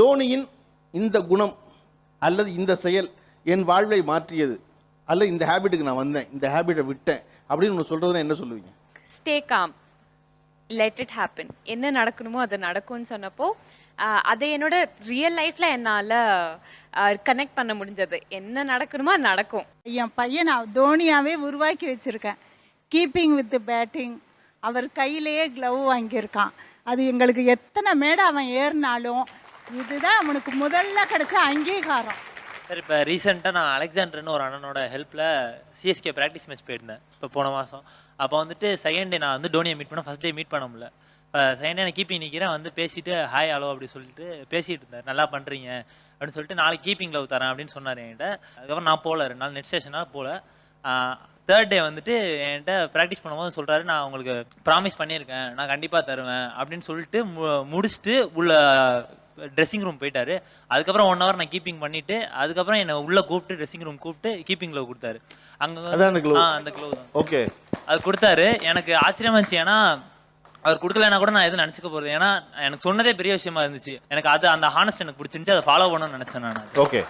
தோனியின் இந்த குணம் அல்லது இந்த செயல் என் வாழ்வை மாற்றியது. அல்லது இந்த ஹேபிட்டுக்கு நான் வந்தேன் இந்த ஹேபிட்டை விட்டேன் அப்படின்னு ஒன்று சொல்றதுன்னா என்ன சொல்லுவீங்க? Stay calm let it happen என்ன நடக்கணுமோ அது நடக்கும்னு சொன்னப்போ அதை என்னோட ரியல் லைஃப்ல என்னால் கனெக்ட் பண்ண முடிஞ்சது. என்ன நடக்கணுமோ அது நடக்கும். என் பையனை தோனியாவே உருவாக்கி வச்சிருக்கேன். கீப்பிங் வித் பேட்டிங் அவர் கையிலேயே க்ளவ் வாங்கியிருக்கான். அது எங்களுக்கு எத்தனை மேடை அவன் ஏறினாலும் இதுதான் அவனுக்கு முதல்ல கிடைச்ச அங்கீகாரம். சார் இப்போ ரீசெண்டாக நான் அலெக்சாண்டர்னு ஒரு அண்ணனோட ஹெல்ப்பில் சிஎஸ்கே ப்ராக்டிஸ் மேட்ச் போயிருந்தேன். இப்போ போன மாதம் அப்போ வந்துட்டு செகண்ட் டே நான் வந்து டோனியை மீட் பண்ண ஃபஸ்ட் டே மீட் பண்ண முடியல. இப்போ செகண்ட் டே நான் கீப்பிங் நிற்கிறேன் வந்து பேசிட்டு ஹாய் ஹலோ அப்படி சொல்லிட்டு பேசிகிட்டு இருந்தார். நல்லா பண்ணுறீங்க அப்படின்னு சொல்லிட்டு நாளைக்கு கீப்பிங் லவ் தரேன் அப்படின்னு சொன்னார் என்கிட்ட. அதுக்கப்புறம் நான் போகல. ரெண்டு நாள் நெட் ஸ்டேஷனாக போகல. தேர்ட் டே வந்துட்டு என்கிட்ட ப்ராக்டிஸ் பண்ணும்போது சொல்கிறாரு நான் உங்களுக்கு ப்ராமிஸ் பண்ணியிருக்கேன். நான் கண்டிப்பாக தருவேன் அப்படின்னு சொல்லிட்டு மு- முடிச்சுட்டு உள்ள ட்ரெஸ்ஸிங் ரூம் போயிட்டாரு. அதுக்கப்புறம் ஒன் ஹவர் நான் கீப்பிங் பண்ணிட்டு அதுக்கப்புறம் என்னை உள்ள கூப்பிட்டு ட்ரெஸ்ஸிங் ரூம் கூப்பிட்டு கீப்பிங் க்ளவ் கொடுத்தாரு. அங்க அந்த தான். ஓகே அது கொடுத்தாரு. எனக்கு ஆச்சரியமா இருந்துச்சு. ஏன்னா அவர் கொடுக்கலனா கூட நான் எதுவும் நினச்சிக்க போகிறது ஏன்னா எனக்கு சொன்னதே பெரிய விஷயமா இருந்துச்சு. எனக்கு அது அந்த ஹானஸ்ட் எனக்கு பிடிச்சிருந்துச்சு. அதை ஃபாலோ பண்ணணும்னு நினச்சேன் நான். ஓகே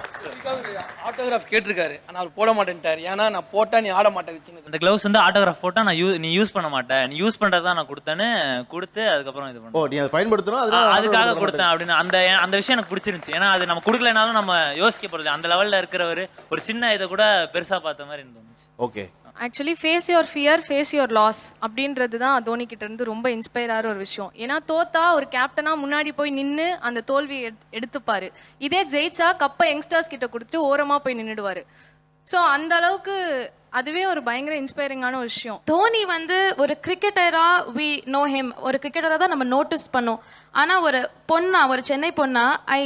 ஆட்டோகிராஃப் கேட்டிருக்காரு. ஆனால் அவர் போட மாட்டேன்ட்டார். ஏன்னா நான் போட்டா நீ ஆட மாட்டேன் அந்த க்ளவுஸ் வந்து ஆட்டோகிராஃப் போட்டால் நான் யூ நீ யூஸ் பண்ண மாட்டேன். நீ யூஸ் பண்ணுறது தான் நான் கொடுத்தேன்னு கொடுத்து அதுக்கப்புறம் இது பண்ணேன். ஓ நீ அதை பயன்படுத்தணும்? அதுக்காக கொடுத்தேன் அப்படின்னு. அந்த அந்த விஷயம் எனக்கு பிடிச்சிருந்துச்சு. ஏன்னா அது நம்ம கொடுக்கலனாலும் நம்ம யோசிக்க போறது அந்த லெவல்ல இருக்கிறவர் ஒரு சின்ன இதை கூட பெருசா பார்த்த மாதிரி எனக்கு தோணுச்சு. Okay actually face your fear face your loss அப்படின்றது தான் தோனி கிட்ட இருந்து ரொம்ப இன்ஸ்பயர் ஆகிற ஒரு விஷயம். ஏன்னா தோத்தா ஒரு கேப்டனா முன்னாடி போய் நின்று அந்த தோல்வியை எடு- எடுத்துப்பாரு. இதே ஜெயிச்சா கப்பை யங்ஸ்டர்ஸ் கிட்ட கொடுத்துட்டு ஓரமா போய் நின்றுடுவாரு ஸோ அந்த அளவுக்கு அதுவே ஒரு பயங்கர இன்ஸ்பைரிங்கான ஒரு விஷயம். தோனி வந்து ஒரு கிரிக்கெட்டரா வி நோ ஹிம் ஒரு கிரிக்கெட்டராக தான் நம்ம நோட்டீஸ் பண்ணோம். ஆனால் ஒரு பொண்ணா ஒரு சென்னை பொண்ணா I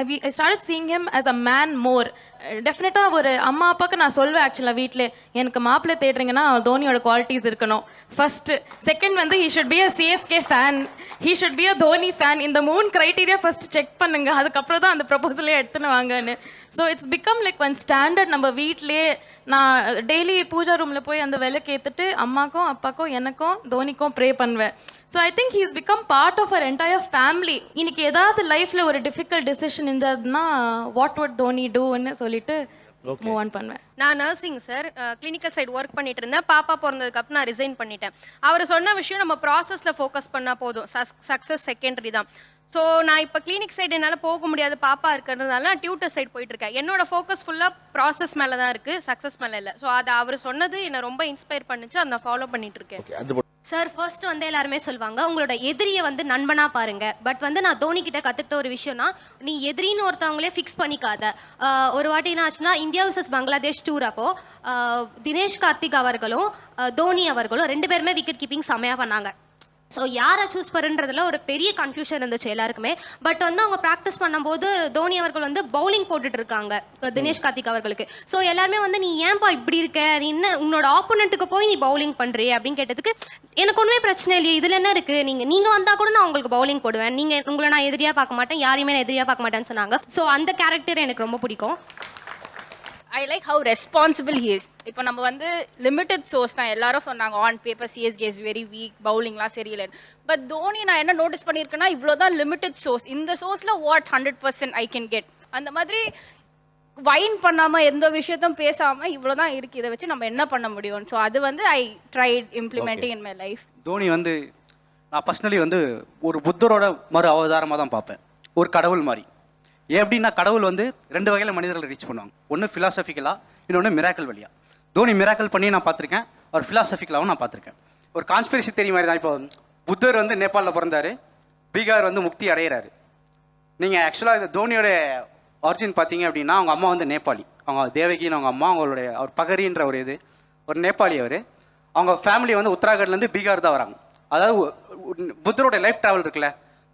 I start seeing him as a man more டெஃபினட்டாக ஒரு அம்மா அப்பாவுக்கு நான் சொல்வேன் ஆக்சுவலாக வீட்டில் எனக்கு மாப்பிள்ளை தேடுறீங்கன்னா தோனியோட குவாலிட்டிஸ் இருக்கணும். ஃபஸ்ட்டு செகண்ட் வந்து he should be a CSK fan he should be a Dhoni fan இந்த மூணு க்ரைட்டீரியா ஃபர்ஸ்ட் செக் பண்ணுங்க. அதுக்கப்புறம் தான் அந்த ப்ரப்போசலே எடுத்துன்னு வாங்கன்னு. So it's become like one standard நம்ம வீட்லேயே நான் டெய்லி பூஜா ரூமில் போய் அந்த விளக்கு ஏற்றுட்டு அம்மாக்கும் அப்பாக்கும் எனக்கும் தோனிக்கும் ப்ரே பண்ணுவேன். So I think he's become part of our entire family இன்னைக்கு ஏதாவது லைஃப்பில் ஒரு டிஃபிகல்ட் டெசிஷன் இருந்ததுன்னா வாட் வட் தோனி டூன்னு சொல்லிட்டு மூவ் ஆன் பண்ணுவேன். நான் nursing sir clinical side work பண்ணிட்டு இருந்தேன். பாப்பா பிறந்ததுக்கு நான் ரிசைன் பண்ணிட்டேன். அவர் சொன்ன விஷயம் நம்ம ப்ராசஸில் ஃபோக்கஸ் பண்ணால் போதும். சக்ஸஸ் செகண்டரி தான். ஸோ நான் இப்போ கிளினிக் சைடு என்னால் போக முடியாது. பாப்பா இருக்கிறதுனால நான் டியூட்டர் சைடு போயிட்டு இருக்கேன். என்னோட ஃபோக்கஸ் ஃபுல்லாக ப்ராசஸ் மேலே தான் இருக்குது சக்ஸஸ் மேலே இல்லை. ஸோ அதை அவர் சொன்னது என்னை ரொம்ப இன்ஸ்பயர் பண்ணுச்சு. அதை நான் ஃபாலோ பண்ணிட்டு இருக்கேன். சார் ஃபர்ஸ்ட் வந்து எல்லாருமே சொல்லுவாங்க உங்களோட எதிரியை வந்து நண்பனா பாருங்க. பட் வந்து நான் தோனி கிட்ட கத்துக்கிட்ட ஒரு விஷயம்னா நீ எதிரின்னு ஒருத்தவங்களே ஃபிக்ஸ் பண்ணிக்காத. ஒரு வாட்டி என்ன ஆச்சுன்னா இந்தியா வர்சஸ் பங்களாதேஷ் டூர் அப்போ தினேஷ் கார்த்திக் அவர்களும் தோனி அவர்களும் ரெண்டு பேருமே விக்கெட் கீப்பிங் செமையாக பண்ணாங்க. ஸோ யாரை சூஸ் பண்ணுறதுல ஒரு பெரிய கன்ஃபியூஷன் இருந்துச்சு எல்லாருக்குமே. பட் வந்து அவங்க ப்ராக்டிஸ் பண்ணும்போது தோனி அவர்கள் வந்து பவுலிங் போட்டுட்டு இருக்காங்க தினேஷ் கார்த்திக் அவர்களுக்கு. ஸோ எல்லாருமே வந்து நீ ஏன்பா இப்படி இருக்க? நீ என்ன உன்னோட ஆப்போனண்ட்டுக்கு போய் நீ பவுலிங் பண்ணுறிய அப்படின்னு கேட்டதுக்கு எனக்கு ஒன்றுமே பிரச்சனை இல்லையே. இதில் என்ன இருக்குது நீங்கள் நீங்கள் வந்தால் கூட நான் உங்களுக்கு பவுலிங் போடுவேன். நீங்கள் உங்களை நான் எதிரியாக பார்க்க மாட்டேன். யாரையுமே நான் எதிரியாக பார்க்க மாட்டேன்னு சொன்னாங்க. ஸோ அந்த கேரக்டர் எனக்கு ரொம்ப பிடிக்கும். I like how responsible he is இப்போ நம்ம வந்து லிமிட்டட் சோர்ஸ் தான் எல்லாரும் சொன்னாங்க. On paper CSK is very weak பவுலிங்லாம் சரியில்லை பட் தோனி நான் என்ன நோட்டீஸ் பண்ணியிருக்கேன்னா இவ்வளோ தான் லிமிட்டட் சோர்ஸ் இந்த சோர்ஸில் what hundred percent I can get அந்த மாதிரி வைன் பண்ணாமல் எந்த விஷயத்தையும் பேசாமல் இவ்வளோ தான் இருக்குது இதை வச்சு நம்ம என்ன பண்ண முடியும்? ஸோ அது வந்து I tried implementing in my life Dhoni வந்து நான் பர்சனலி வந்து ஒரு புத்தரோட மறு அவதாரமாக தான் பார்ப்பேன். ஒரு கடவுள் மாதிரி. ஏன் எப்படின்னா கடவுள் வந்து ரெண்டு வகையில் மனிதர்களை ரீச் பண்ணுவாங்க. ஒன்று ஃபிலாசபிக்கலாக இன்னொன்று மிராக்கல் வழியா. தோனி மிராக்கல் பண்ணி நான் பார்த்துருக்கேன். அவர் ஃபிலாசபிக்கலாகவும் நான் பார்த்துருக்கேன். ஒரு கான்ஸ்பிரசி தெரிய மாதிரி தான். இப்போ புத்தர் வந்து நேபாளில் பிறந்தாரு. பீகார் வந்து முக்தி அடைகிறாரு நீங்கள் ஆக்சுவலாக இந்த தோனியோட ஒரிஜின் பார்த்தீங்க அப்படின்னா அவங்க அம்மா வந்து நேபாளி. அவங்க தேவகின்னு அவங்க அம்மா அவங்களுடைய அவர் பகரின்ற ஒரு இது. ஒரு நேபாளி அவர். அவங்க ஃபேமிலி வந்து உத்தராகண்ட்லேருந்து பீகார் தான் வராங்க. அதாவது புத்தரோட லைஃப் ட்ராவல் இருக்குல்ல.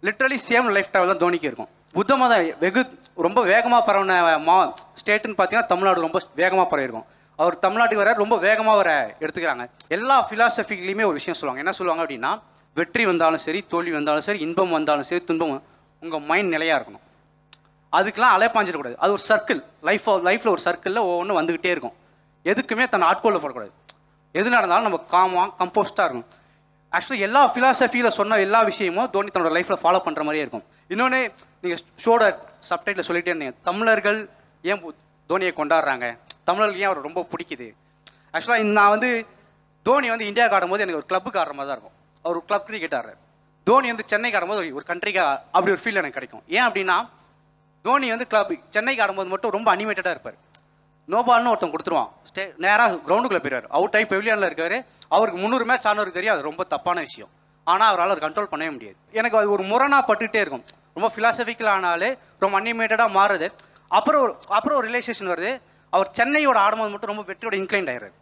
லிட்ரலி சேம் லைஃப் ட்ராவல் தான் தோனிக்கு இருக்கும். புத்த மதம் வெகு ரொம்ப வேகமாக பரவின மா ஸ்டேட்டுன்னு பார்த்தீங்கன்னா தமிழ்நாடு ரொம்ப வேகமாக பரவிருக்கும் அவர் தமிழ்நாட்டுக்கு வர ரொம்ப வேகமாக வர எடுத்துக்கிறாங்க. எல்லா ஃபிலாசபிக்லேயுமே ஒரு விஷயம் சொல்லுவாங்க. என்ன சொல்லுவாங்க அப்படின்னா வெற்றி வந்தாலும் சரி தோல்வி வந்தாலும் சரி இன்பம் வந்தாலும் சரி துன்பம் உங்கள் மைண்ட் நிலையாக இருக்கணும். அதுக்கெல்லாம் அலைப்பாஞ்சிடக்கூடாது. அது ஒரு சர்க்கிள் லைஃப் லைஃப்பில் ஒரு சர்க்கிளில் ஒவ்வொன்றும் வந்துக்கிட்டே இருக்கும். எதுக்குமே தன்னை ஆட்கொள்ள போடக்கூடாது. எது நடந்தாலும் நம்ம காமாக கம்போஸ்டாக இருக்கணும். ஆக்சுவலி எல்லா ஃபிலாசபியில் சொன்ன எல்லா விஷயமும் தோனி தன்னோட லைஃப்பில் ஃபாலோ பண்ணுற மாதிரியே இருக்கும். இன்னொன்று நீங்கள் ஷோட சப்டைட்டில் சொல்லிட்டே இருந்தீங்க. தமிழர்கள் ஏன் தோனியை கொண்டாடுறாங்க? தமிழர்கள் ஏன் அவர் ரொம்ப பிடிக்குது? ஆக்சுவலாக நான் வந்து தோனி வந்து இந்தியாவுக்கு ஆடும்போது எனக்கு ஒரு கிளப்புக்கு ஆடுற மாதிரி தான் இருக்கும். அவர் ஒரு கிளப் கிரிக்கெட் ஆடுறாரு. தோனி வந்து சென்னைக்கு ஆடும்போது ஒரு- ஒரு கண்ட்ரிக்கு அப்படி ஒரு ஃபீல் எனக்கு கிடைக்கும். ஏன் அப்படின்னா தோனி வந்து கிளப் சென்னைக்கு ஆடும்போது மட்டும் ரொம்ப அனிமேட்டடாக இருப்பார். நோபால்னு ஒருத்தன் கொடுத்துருவான். ஸ்டே நேராக கிரவுண்டுக்குள்ளே போயிடுவார். அவுட் ஆகி பெவிலியனில் இருக்கார். அவருக்கு முந்நூறு மேட்ச் ஆனவருக்கு தெரியும். அது ரொம்ப தப்பான விஷயம். ஆனால் அவரால் கண்ட்ரோல் பண்ணவே முடியாது. எனக்கு அது ஒரு முரணாக பட்டுக்கிட்டே இருக்கும். ரொம்ப ஃபிலாசபிக்கல் ஆனாலே ரொம்ப அன்இமேட்டடாக மாறுது. அப்புறம் ஒரு அப்புறம் ஒரு ரிலேஷேஷன் வருது. அவர் சென்னையோட ஆடும்போது மட்டும் ரொம்ப வெற்றியோட இன்க்ளைண்ட் ஆயிடுறாரு.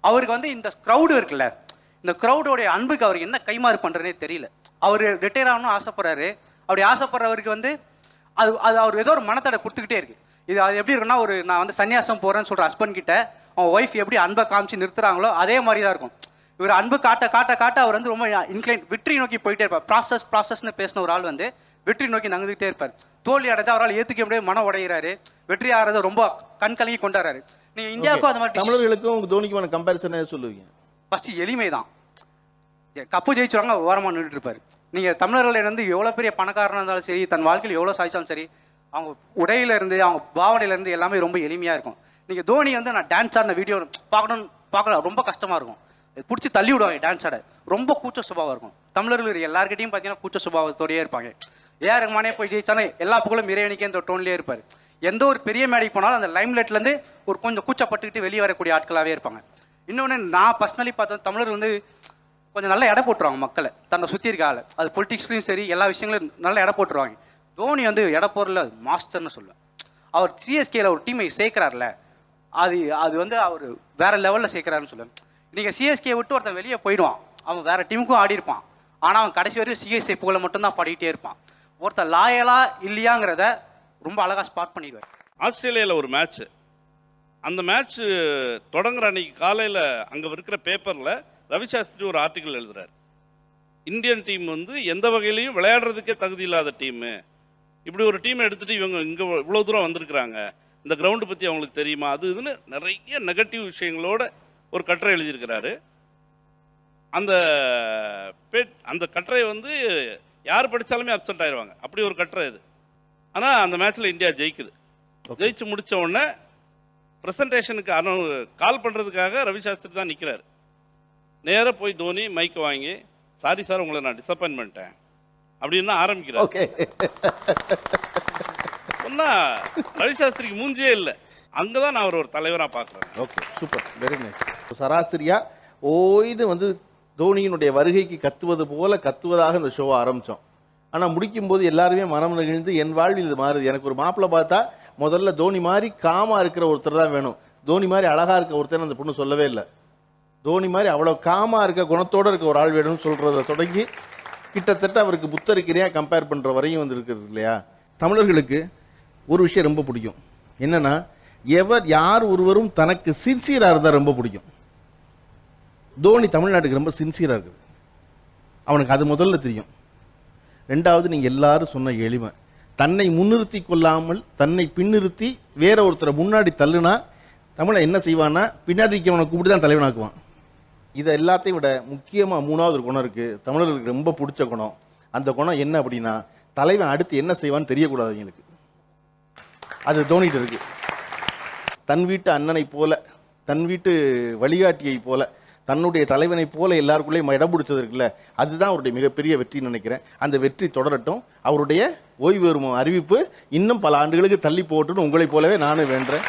அவருக்கு வந்து இந்த க்ரௌடு இருக்குல்ல இந்த க்ரௌடோடைய அன்புக்கு அவருக்கு என்ன கைமாறு பண்ணுறதுனே தெரியல. அவர் ரிட்டையர் ஆகணும்னு ஆசைப்படுறாரு. அப்படி ஆசைப்படுறவருக்கு வந்து அது அது அவர் ஏதோ ஒரு மனத்தடை கொடுத்துக்கிட்டே இருக்கு. இது அது எப்படி இருக்குன்னா ஒரு நான் வந்து சன்னியாசம் போறேன்னு சொல்ற ஹஸ்பண்ட் கிட்ட அவன் ஒய்ஃப் எப்படி அன்பை காமிச்சு நிறுத்துறாங்களோ அதே மாதிரி தான் இருக்கும். இவர் அன்பு காட்ட காட்ட காட்ட அவர் வந்து ரொம்ப இன்க்ளைன் வெற்றி நோக்கி போயிட்டே இருப்பார். ப்ராசஸ் ப்ராசஸ்னு பேசின ஒரு ஆள் வந்து வெற்றி நோக்கி நகர்ந்துகிட்டே இருப்பார். தோல்வி அடைஞ்சா அவரால் ஏத்துக்க முடியாது மனம் உடைகிறாரு வெற்றி ஆகிறத ரொம்ப கண் கலங்கி கொண்டாடுறாரு. நீங்க இந்தியாவுக்கும் அது மாதிரி தமிழர்களுக்கும் தோனிக்குமான கம்பேரிசன் சொல்லுவீங்க? ஃபர்ஸ்ட் எளிமை தான் கப்பு ஜெயிச்சுவாங்க ஓரமாக நின்றுட்டு இருப்பாரு. நீங்கள் தமிழர்கள் வந்து எவ்வளோ பெரிய பணக்காரனாக இருந்தாலும் சரி தன் வாழ்க்கையில் எவ்வளோ சாதிச்சாலும் சரி அவங்க உடையிலேருந்து அவங்க பாவனையிலேருந்து எல்லாமே ரொம்ப எளிமையாக இருக்கும். நீங்கள் தோனி வந்து நான் டான்ஸ் ஆடின வீடியோ பார்க்கணும்னு பார்க்க ரொம்ப கஷ்டமாக இருக்கும். பிடிச்சி தள்ளி விடுவாங்க டான்ஸ் ஆட. ரொம்ப கூச்ச சுபாவம் இருக்கும். தமிழர்கள் எல்லாருக்கிட்டையும் பார்த்தீங்கன்னா கூச்ச சுபாவத்தோடயே இருப்பாங்க. ஏஆர் ரஹ்மானே போய் ஜெயிச்சாலும் எல்லா புகழும் இறைவனுக்கே இந்த டோன்லேயே இருப்பார். எந்த ஒரு பெரிய மேடைக்கு போனாலும் அந்த லைம்லைட்லேருந்து ஒரு கொஞ்சம் கூச்சப்பட்டுக்கிட்டு வெளியே வரக்கூடிய ஆட்களாகவே இருப்பாங்க. இன்னொன்று நான் பர்சனலி பார்த்தா தமிழர் வந்து கொஞ்சம் நல்லா எடை போட்டுருவாங்க மக்களை. தன்னை சுற்றி இருக்க ஆள். அது பொலிட்டிக்ஸ்லையும் சரி எல்லா விஷயங்களும் நல்லா எடை போட்டுருவாங்க. தோனி வந்து எடை மாஸ்டர்னு சொல்லுவேன் அவர் சிஎஸ்கேல ஒரு டீமை சேர்க்கிறார்ல அது அது வந்து அவர் வேற லெவலில் சேர்க்கிறாருன்னு சொல்லுவேன் நீங்கள் சிஎஸ்கே விட்டு ஒருத்தன் வெளியே போயிடுவான். அவன் வேற டீமுக்கும் ஆடி இருப்பான். ஆனால் அவன் கடைசி வரைக்கும் சிஎஸ்கே புகழை மட்டும்தான் பாடிக்கிட்டே இருப்பான். ஒருத்தன் லாயலா இல்லையாங்கிறத ரொம்ப அழகாக ஸ்பாட் பண்ணிடுவார். ஆஸ்திரேலியாவில் ஒரு மேட்ச்சு அந்த மேட்ச் தொடங்குற அன்னைக்கு காலையில் அங்கே இருக்கிற பேப்பரில் ரவிசாஸ்திரி ஒரு ஆர்டிக்கல் எழுதுறாரு. இந்தியன் டீம் வந்து எந்த வகையிலையும் விளையாடுறதுக்கே தகுதி இல்லாத டீமு இப்படி ஒரு டீம் எடுத்துகிட்டு இவங்க இங்கே இவ்வளோ தூரம் வந்திருக்கிறாங்க. இந்த கிரவுண்டு பற்றி அவங்களுக்கு தெரியுமா? அது இதுன்னு நிறைய நெகட்டிவ் விஷயங்களோட ஒரு கட்டுரை எழுதியிருக்கிறாரு. அந்த பேட் அந்த கட்டுரை வந்து யார் படித்தாலுமே அப்செட் ஆயிடுவாங்க அப்படி ஒரு கட்டுரை இது ஆனால் அந்த மேட்ச்சில் இந்தியா ஜெயிக்குது. ஜெயிச்சு முடிச்ச உடனே ப்ரெசன்டேஷனுக்கு அனௌ கால் பண்ணுறதுக்காக ரவி சாஸ்திரி தான் நிற்கிறார் நேராக போய் தோனி மைக்கை வாங்கி சாரி சார் உங்களை நான் டிசப்பாயின்ட் பண்ணிட்டேன். அப்படின்னு தான் ஆரம்பிக்கிறார். ஓகே சொன்னா ரவி சாஸ்திரிக்கு மூஞ்சியே இல்லை. அங்கே தான் நான் அவர் ஒரு தலைவராக பார்க்குறேன். ஓகே சூப்பர் வெரி நைஸ் சராசரியா ஓய்ந்து வந்து தோனியினுடைய வருகைக்கு கத்துவது போல கத்துவதாக இந்த ஷோவை ஆரம்பித்தோம் ஆனால் முடிக்கும்போது எல்லாருமே மனம் நெகிழ்ந்து என் வாழ்வில் இது மாறுது. எனக்கு ஒரு மாப்பிள்ளை பார்த்தா முதல்ல தோனி மாதிரி காமா இருக்கிற ஒருத்தர் தான் வேணும். தோனி மாதிரி அழகா இருக்க ஒருத்தர் அந்த பொண்ணு சொல்லவே இல்லை. தோனி மாதிரி அவ்வளோ காமா இருக்க குணத்தோட இருக்க ஒரு ஆள் வேணும்னு சொல்றத தொடங்கி கிட்டத்தட்ட அவருக்கு புத்தரிக்கிறையாக கம்பேர் பண்ணுற வரையும் வந்து இருக்குது இல்லையா? தமிழர்களுக்கு ஒரு விஷயம் ரொம்ப பிடிக்கும். என்னென்னா எவர் யார் ஒருவரும் தனக்கு சின்சியராக இருந்தால் ரொம்ப பிடிக்கும். தோனி தமிழ்நாட்டுக்கு ரொம்ப சின்சியராக இருக்குது. அவனுக்கு அது முதல்ல தெரியும். ரெண்டாவது நீங்கள் எல்லாரும் சொன்ன எளிமை. தன்னை முன்னிறுத்தி கொள்ளாமல் தன்னை பின்னிறுத்தி வேற ஒருத்தரை முன்னாடி தள்ளுனா தமிழை என்ன செய்வான்னா பின்னாடி இருக்கிறவனை கூப்பிட்டு தான் தலைவனாக்குவான். இதை எல்லாத்தையும் விட முக்கியமாக மூணாவது ஒரு குணம் இருக்குது தமிழர்களுக்கு ரொம்ப பிடிச்ச குணம். அந்த குணம் என்ன அப்படின்னா தலைவன் அடுத்து என்ன செய்வான்னு தெரியக்கூடாது அவங்களுக்கு. அது தோணிட்டு இருக்கு. தன் வீட்டு அண்ணனை போல தன் வீட்டு வழிகாட்டியை போல தன்னுடைய தலைவனை போல எல்லாருக்குள்ளேயும் இடம் பிடிச்சது இருக்குல்ல அதுதான் அவருடைய மிகப்பெரிய வெற்றின்னு நினைக்கிறேன். அந்த வெற்றி தொடரட்டும். அவருடைய ஓய்வு அறிவிப்பு இன்னும் பல ஆண்டுகளுக்கு தள்ளி போட்டுன்னு உங்களைப் போலவே நானும் வேண்டேன்